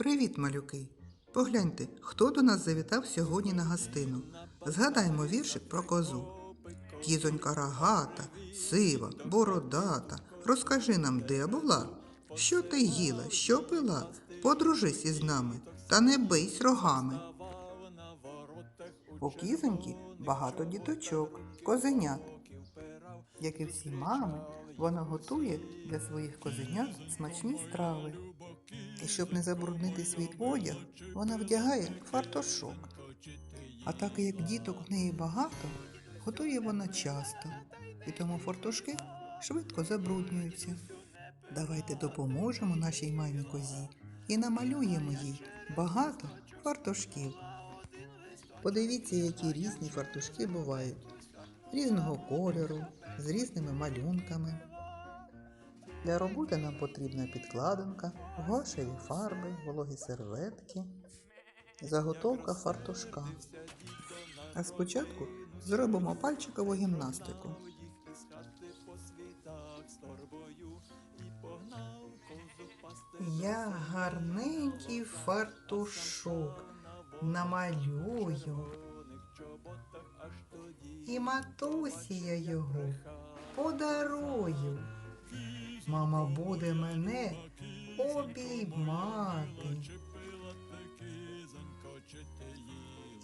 Привіт, малюки! Погляньте, хто до нас завітав сьогодні на гостину. Згадаймо віршик про козу. Кізонька рогата, сива, бородата. Розкажи нам, де була? Що ти їла, що пила? Подружись із нами та не бийсь рогами. У кізоньки багато діточок, козенят. Як і всі мами, вона готує для своїх козенят смачні страви. І щоб не забруднити свій одяг, вона вдягає фартушок. А так як діток в неї багато, готує вона часто, і тому фартушки швидко забруднюються. Давайте допоможемо нашій мамі козі і намалюємо їй багато фартушків. Подивіться, які різні фартушки бувають різного кольору, з різними малюнками. Для роботи нам потрібна підкладинка, гуашеві фарби, вологі серветки, заготовка фартушка. А спочатку зробимо пальчикову гімнастику. Я гарненький фартушок намалюю. І матусі я його подарую. Мама буде мене обіймати.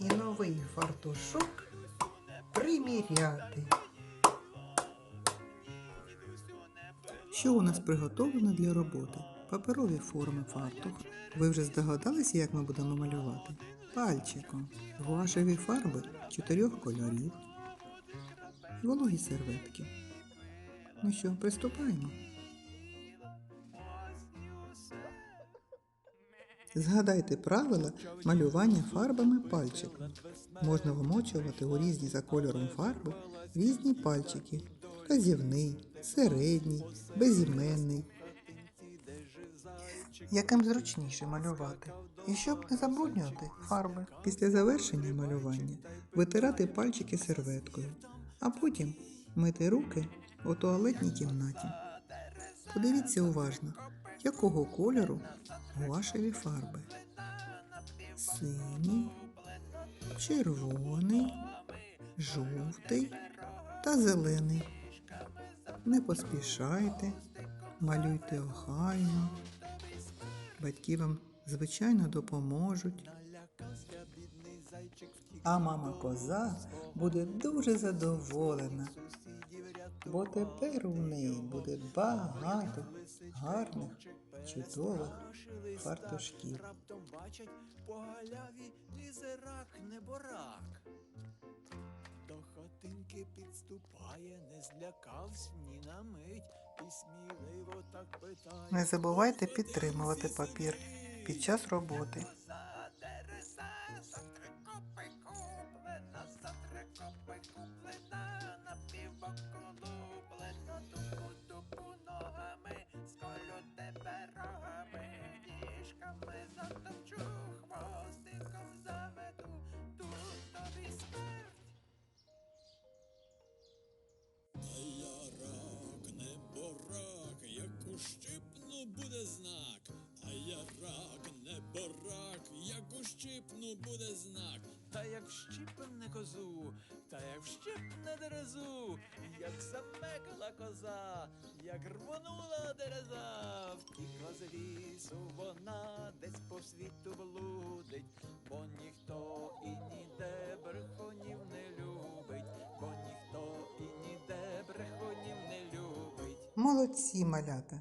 І новий фартушок приміряти. Що у нас приготовлено для роботи? Паперові форми фартух. Ви вже здогадалися, як ми будемо малювати? Пальчиком. Гуашеві фарби чотирьох кольорів. Вологі серветки. Ну що, приступаємо? Згадайте правила малювання фарбами пальчиком. Можна вимочувати у різні за кольором фарби різні пальчики. Казівний, середній, безіменний. Яким зручніше малювати? І щоб не забруднювати фарби. Після завершення малювання витирати пальчики серветкою, а потім мити руки у туалетній кімнаті. Подивіться уважно, якого кольору гуашеві фарби. Синій, червоний, жовтий та зелений. Не поспішайте, малюйте охайно. Батьки вам, звичайно, допоможуть. А мама коза буде дуже задоволена, бо тепер у неї буде багато гарних, чудових фартушків. Раптом бачать по галяві лізе рак неборак. До хатинки підступає, не злякавсь ні на мить, і сміливо так питає. Не забувайте підтримувати папір під час роботи. Буде знак. А я рак, не борак, як ущипну буде знак. Та як вщипне козу, та як вщипне дерезу, як замекла коза, як рвонула дереза, втікла з лісу, вона десь по світу блудить, бо ніхто і ніде брехунів не любить, бо ніхто і ніде брехунів не любить. Молодці малята!